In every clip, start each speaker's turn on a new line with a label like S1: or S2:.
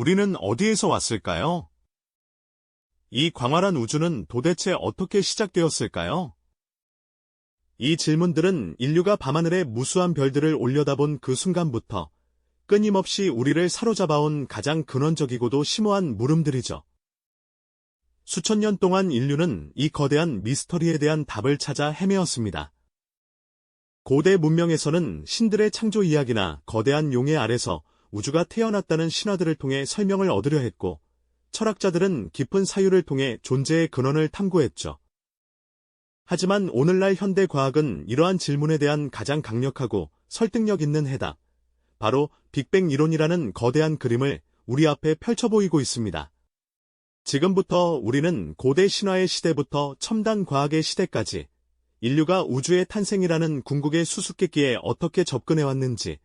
S1: 우리는 어디에서 왔을까요? 이 광활한 우주는 도대체 어떻게 시작되었을까요? 이 질문들은 인류가 밤하늘에 무수한 별들을 올려다본 그 순간부터 끊임없이 우리를 사로잡아온 가장 근원적이고도 심오한 물음들이죠. 수천 년 동안 인류는 이 거대한 미스터리에 대한 답을 찾아 헤매었습니다. 고대 문명에서는 신들의 창조 이야기나 거대한 용의 아래서 우주가 태어났다는 신화들을 통해 설명을 얻으려 했고, 철학자들은 깊은 사유를 통해 존재의 근원을 탐구했죠. 하지만 오늘날 현대 과학은 이러한 질문에 대한 가장 강력하고 설득력 있는 해답, 바로 빅뱅 이론이라는 거대한 그림을 우리 앞에 펼쳐 보이고 있습니다. 지금부터 우리는 고대 신화의 시대부터 첨단 과학의 시대까지 인류가 우주의 탄생이라는 궁극의 수수께끼에 어떻게 접근해 왔는지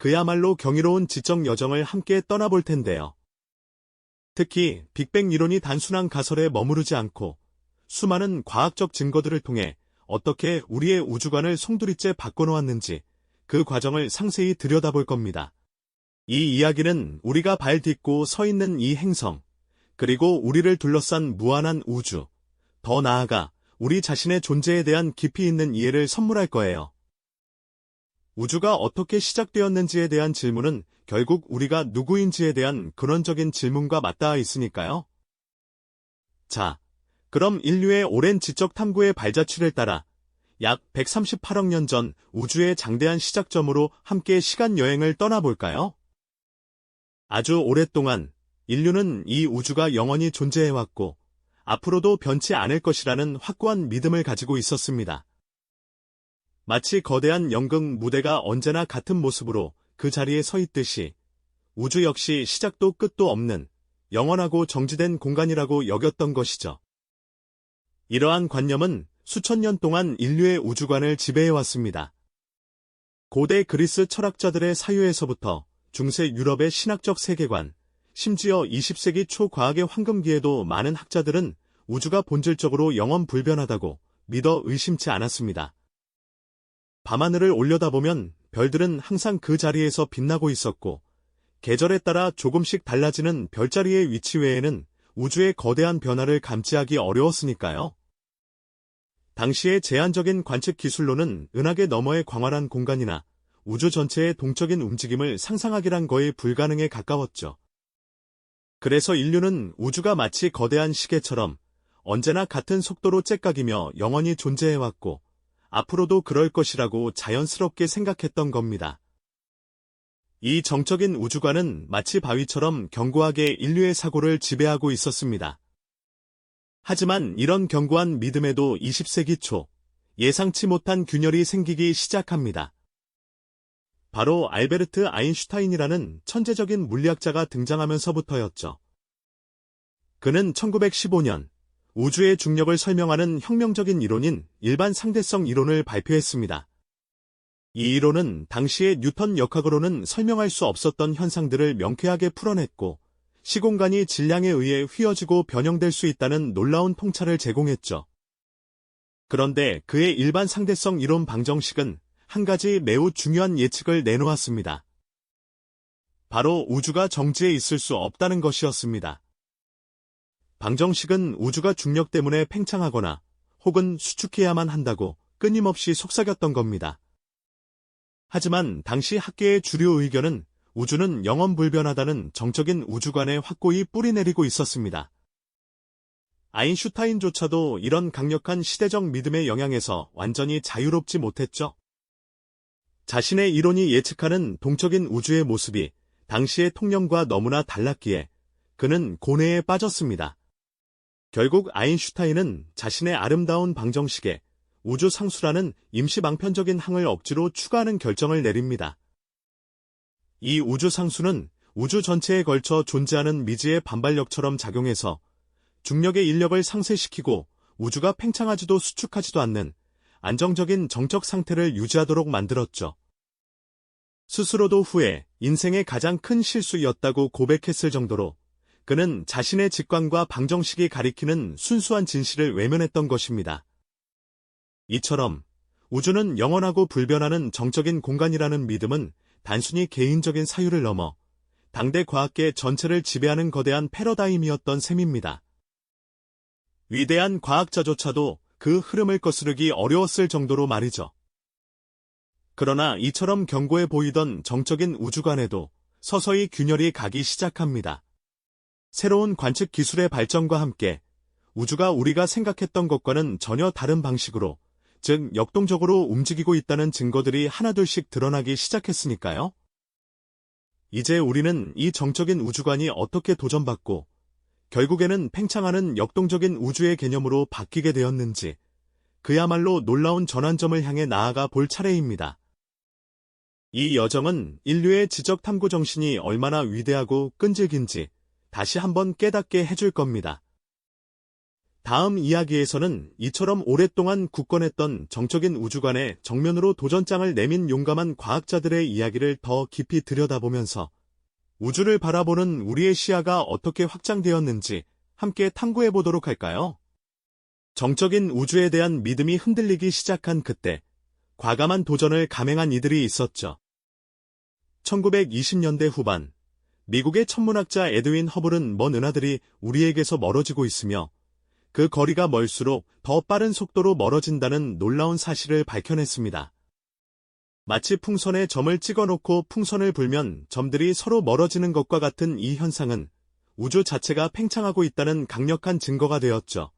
S1: 그야말로 경이로운 지적 여정을 함께 떠나볼 텐데요. 특히 빅뱅 이론이 단순한 가설에 머무르지 않고 수많은 과학적 증거들을 통해 어떻게 우리의 우주관을 송두리째 바꿔놓았는지 그 과정을 상세히 들여다볼 겁니다. 이 이야기는 우리가 발 딛고 서 있는 이 행성, 그리고 우리를 둘러싼 무한한 우주, 더 나아가 우리 자신의 존재에 대한 깊이 있는 이해를 선물할 거예요. 우주가 어떻게 시작되었는지에 대한 질문은 결국 우리가 누구인지에 대한 근원적인 질문과 맞닿아 있으니까요. 자, 그럼 인류의 오랜 지적 탐구의 발자취를 따라 약 138억 년 전 우주의 장대한 시작점으로 함께 시간 여행을 떠나볼까요? 아주 오랫동안 인류는 이 우주가 영원히 존재해왔고 앞으로도 변치 않을 것이라는 확고한 믿음을 가지고 있었습니다. 마치 거대한 연극 무대가 언제나 같은 모습으로 그 자리에 서 있듯이 우주 역시 시작도 끝도 없는 영원하고 정지된 공간이라고 여겼던 것이죠. 이러한 관념은 수천 년 동안 인류의 우주관을 지배해왔습니다. 고대 그리스 철학자들의 사유에서부터 중세 유럽의 신학적 세계관, 심지어 20세기 초 과학의 황금기에도 많은 학자들은 우주가 본질적으로 영원 불변하다고 믿어 의심치 않았습니다. 밤하늘을 올려다보면 별들은 항상 그 자리에서 빛나고 있었고, 계절에 따라 조금씩 달라지는 별자리의 위치 외에는 우주의 거대한 변화를 감지하기 어려웠으니까요. 당시의 제한적인 관측 기술로는 은하계 너머의 광활한 공간이나 우주 전체의 동적인 움직임을 상상하기란 거의 불가능에 가까웠죠. 그래서 인류는 우주가 마치 거대한 시계처럼 언제나 같은 속도로 째깍이며 영원히 존재해왔고 앞으로도 그럴 것이라고 자연스럽게 생각했던 겁니다. 이 정적인 우주관은 마치 바위처럼 견고하게 인류의 사고를 지배하고 있었습니다. 하지만 이런 견고한 믿음에도 20세기 초 예상치 못한 균열이 생기기 시작합니다. 바로 알베르트 아인슈타인이라는 천재적인 물리학자가 등장하면서부터였죠. 그는 1915년 우주의 중력을 설명하는 혁명적인 이론인 일반 상대성 이론을 발표했습니다. 이 이론은 당시의 뉴턴 역학으로는 설명할 수 없었던 현상들을 명쾌하게 풀어냈고 시공간이 질량에 의해 휘어지고 변형될 수 있다는 놀라운 통찰을 제공했죠. 그런데 그의 일반 상대성 이론 방정식은 한 가지 매우 중요한 예측을 내놓았습니다. 바로 우주가 정지에 있을 수 없다는 것이었습니다. 방정식은 우주가 중력 때문에 팽창하거나 혹은 수축해야만 한다고 끊임없이 속삭였던 겁니다. 하지만 당시 학계의 주류 의견은 우주는 영원불변하다는 정적인 우주관에 확고히 뿌리내리고 있었습니다. 아인슈타인조차도 이런 강력한 시대적 믿음의 영향에서 완전히 자유롭지 못했죠. 자신의 이론이 예측하는 동적인 우주의 모습이 당시의 통념과 너무나 달랐기에 그는 고뇌에 빠졌습니다. 결국 아인슈타인은 자신의 아름다운 방정식에 우주 상수라는 임시 방편적인 항을 억지로 추가하는 결정을 내립니다. 이 우주 상수는 우주 전체에 걸쳐 존재하는 미지의 반발력처럼 작용해서 중력의 인력을 상쇄시키고 우주가 팽창하지도 수축하지도 않는 안정적인 정적 상태를 유지하도록 만들었죠. 스스로도 후에 인생의 가장 큰 실수였다고 고백했을 정도로 그는 자신의 직관과 방정식이 가리키는 순수한 진실을 외면했던 것입니다. 이처럼 우주는 영원하고 불변하는 정적인 공간이라는 믿음은 단순히 개인적인 사유를 넘어 당대 과학계 전체를 지배하는 거대한 패러다임이었던 셈입니다. 위대한 과학자조차도 그 흐름을 거스르기 어려웠을 정도로 말이죠. 그러나 이처럼 견고해 보이던 정적인 우주관에도 서서히 균열이 가기 시작합니다. 새로운 관측 기술의 발전과 함께 우주가 우리가 생각했던 것과는 전혀 다른 방식으로, 즉 역동적으로 움직이고 있다는 증거들이 하나둘씩 드러나기 시작했으니까요. 이제 우리는 이 정적인 우주관이 어떻게 도전받고 결국에는 팽창하는 역동적인 우주의 개념으로 바뀌게 되었는지 그야말로 놀라운 전환점을 향해 나아가 볼 차례입니다. 이 여정은 인류의 지적 탐구 정신이 얼마나 위대하고 끈질긴지 다시 한번 깨닫게 해줄 겁니다. 다음 이야기에서는 이처럼 오랫동안 굳건했던 정적인 우주관에 정면으로 도전장을 내민 용감한 과학자들의 이야기를 더 깊이 들여다보면서 우주를 바라보는 우리의 시야가 어떻게 확장되었는지 함께 탐구해 보도록 할까요? 정적인 우주에 대한 믿음이 흔들리기 시작한 그때 과감한 도전을 감행한 이들이 있었죠. 1920년대 후반 미국의 천문학자 에드윈 허블은 먼 은하들이 우리에게서 멀어지고 있으며 그 거리가 멀수록 더 빠른 속도로 멀어진다는 놀라운 사실을 밝혀냈습니다. 마치 풍선에 점을 찍어놓고 풍선을 불면 점들이 서로 멀어지는 것과 같은 이 현상은 우주 자체가 팽창하고 있다는 강력한 증거가 되었죠.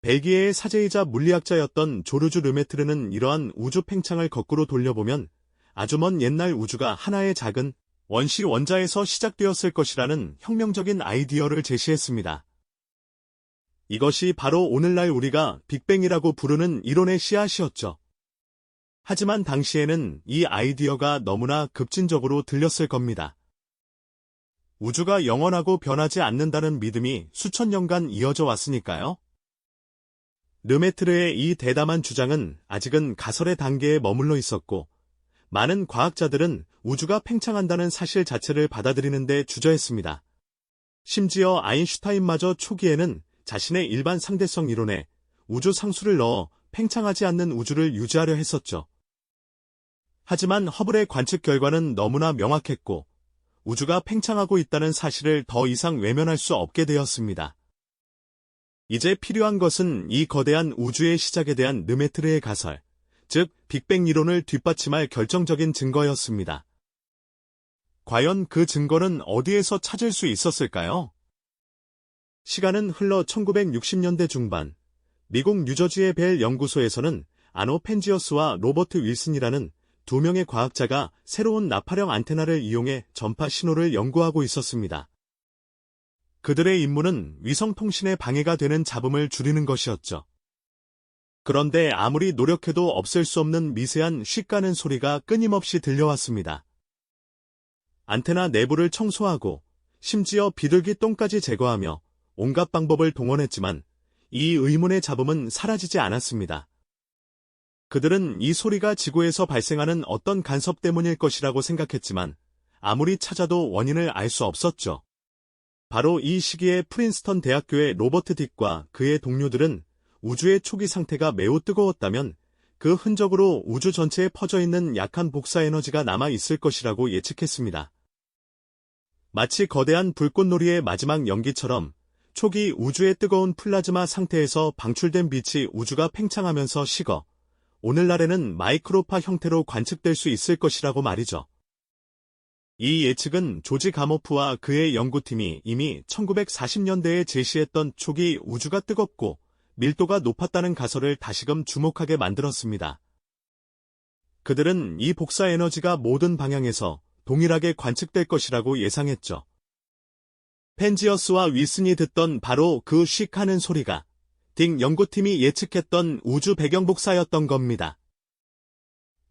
S1: 벨기에의 사제이자 물리학자였던 조르주 르메트르는 이러한 우주 팽창을 거꾸로 돌려보면 아주 먼 옛날 우주가 하나의 작은 원시 원자에서 시작되었을 것이라는 혁명적인 아이디어를 제시했습니다. 이것이 바로 오늘날 우리가 빅뱅이라고 부르는 이론의 씨앗이었죠. 하지만 당시에는 이 아이디어가 너무나 급진적으로 들렸을 겁니다. 우주가 영원하고 변하지 않는다는 믿음이 수천 년간 이어져 왔으니까요. 르메트르의 이 대담한 주장은 아직은 가설의 단계에 머물러 있었고, 많은 과학자들은 우주가 팽창한다는 사실 자체를 받아들이는데 주저했습니다. 심지어 아인슈타인마저 초기에는 자신의 일반 상대성 이론에 우주 상수를 넣어 팽창하지 않는 우주를 유지하려 했었죠. 하지만 허블의 관측 결과는 너무나 명확했고 우주가 팽창하고 있다는 사실을 더 이상 외면할 수 없게 되었습니다. 이제 필요한 것은 이 거대한 우주의 시작에 대한 르메트르의 가설, 즉 빅뱅 이론을 뒷받침할 결정적인 증거였습니다. 과연 그 증거는 어디에서 찾을 수 있었을까요? 시간은 흘러 1960년대 중반, 미국 뉴저지의 벨 연구소에서는 아노 펜지어스와 로버트 윌슨이라는 두 명의 과학자가 새로운 나파령 안테나를 이용해 전파 신호를 연구하고 있었습니다. 그들의 임무는 위성 통신에 방해가 되는 잡음을 줄이는 것이었죠. 그런데 아무리 노력해도 없앨 수 없는 미세한 쉿 가는 소리가 끊임없이 들려왔습니다. 안테나 내부를 청소하고 심지어 비둘기 똥까지 제거하며 온갖 방법을 동원했지만 이 의문의 잡음은 사라지지 않았습니다. 그들은 이 소리가 지구에서 발생하는 어떤 간섭 때문일 것이라고 생각했지만 아무리 찾아도 원인을 알 수 없었죠. 바로 이 시기에 프린스턴 대학교의 로버트 딕과 그의 동료들은 우주의 초기 상태가 매우 뜨거웠다면 그 흔적으로 우주 전체에 퍼져 있는 약한 복사 에너지가 남아 있을 것이라고 예측했습니다. 마치 거대한 불꽃놀이의 마지막 연기처럼 초기 우주의 뜨거운 플라즈마 상태에서 방출된 빛이 우주가 팽창하면서 식어 오늘날에는 마이크로파 형태로 관측될 수 있을 것이라고 말이죠. 이 예측은 조지 가모프와 그의 연구팀이 이미 1940년대에 제시했던 초기 우주가 뜨겁고 밀도가 높았다는 가설을 다시금 주목하게 만들었습니다. 그들은 이 복사 에너지가 모든 방향에서 동일하게 관측될 것이라고 예상했죠. 펜지어스와 윌슨이 듣던 바로 그 쉭 하는 소리가 딕 연구팀이 예측했던 우주 배경 복사였던 겁니다.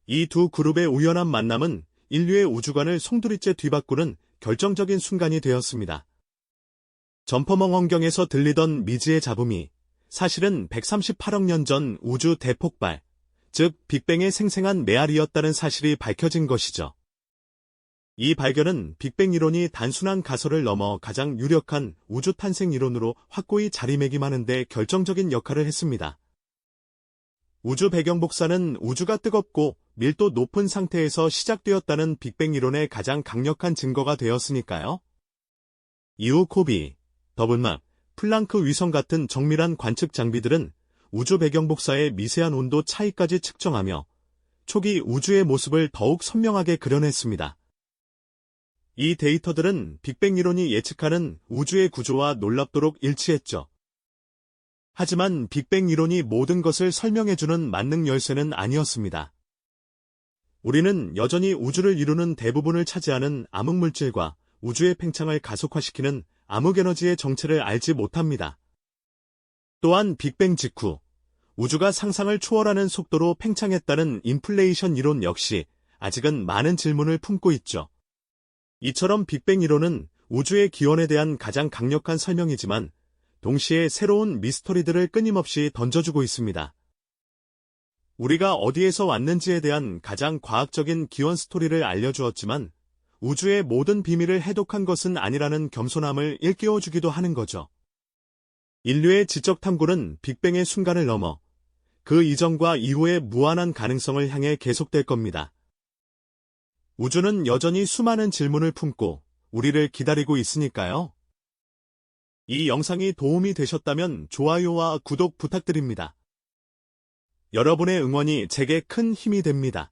S1: 이 두 그룹의 우연한 만남은 인류의 우주관을 송두리째 뒤바꾸는 결정적인 순간이 되었습니다. 점퍼멍 환경에서 들리던 미지의 잡음이 사실은 138억 년 전 우주 대폭발, 즉 빅뱅의 생생한 메아리였다는 사실이 밝혀진 것이죠. 이 발견은 빅뱅 이론이 단순한 가설을 넘어 가장 유력한 우주 탄생 이론으로 확고히 자리매김하는 데 결정적인 역할을 했습니다. 우주 배경 복사는 우주가 뜨겁고 밀도 높은 상태에서 시작되었다는 빅뱅 이론의 가장 강력한 증거가 되었으니까요. 이후 코비, 더블막, 플랑크 위성 같은 정밀한 관측 장비들은 우주 배경 복사의 미세한 온도 차이까지 측정하며 초기 우주의 모습을 더욱 선명하게 그려냈습니다. 이 데이터들은 빅뱅 이론이 예측하는 우주의 구조와 놀랍도록 일치했죠. 하지만 빅뱅 이론이 모든 것을 설명해주는 만능 열쇠는 아니었습니다. 우리는 여전히 우주를 이루는 대부분을 차지하는 암흑물질과 우주의 팽창을 가속화시키는 암흑에너지의 정체를 알지 못합니다. 또한 빅뱅 직후 우주가 상상을 초월하는 속도로 팽창했다는 인플레이션 이론 역시 아직은 많은 질문을 품고 있죠. 이처럼 빅뱅 이론은 우주의 기원에 대한 가장 강력한 설명이지만 동시에 새로운 미스터리들을 끊임없이 던져주고 있습니다. 우리가 어디에서 왔는지에 대한 가장 과학적인 기원 스토리를 알려주었지만 우주의 모든 비밀을 해독한 것은 아니라는 겸손함을 일깨워주기도 하는 거죠. 인류의 지적 탐구는 빅뱅의 순간을 넘어 그 이전과 이후의 무한한 가능성을 향해 계속될 겁니다. 우주는 여전히 수많은 질문을 품고 우리를 기다리고 있으니까요. 이 영상이 도움이 되셨다면 좋아요와 구독 부탁드립니다. 여러분의 응원이 제게 큰 힘이 됩니다.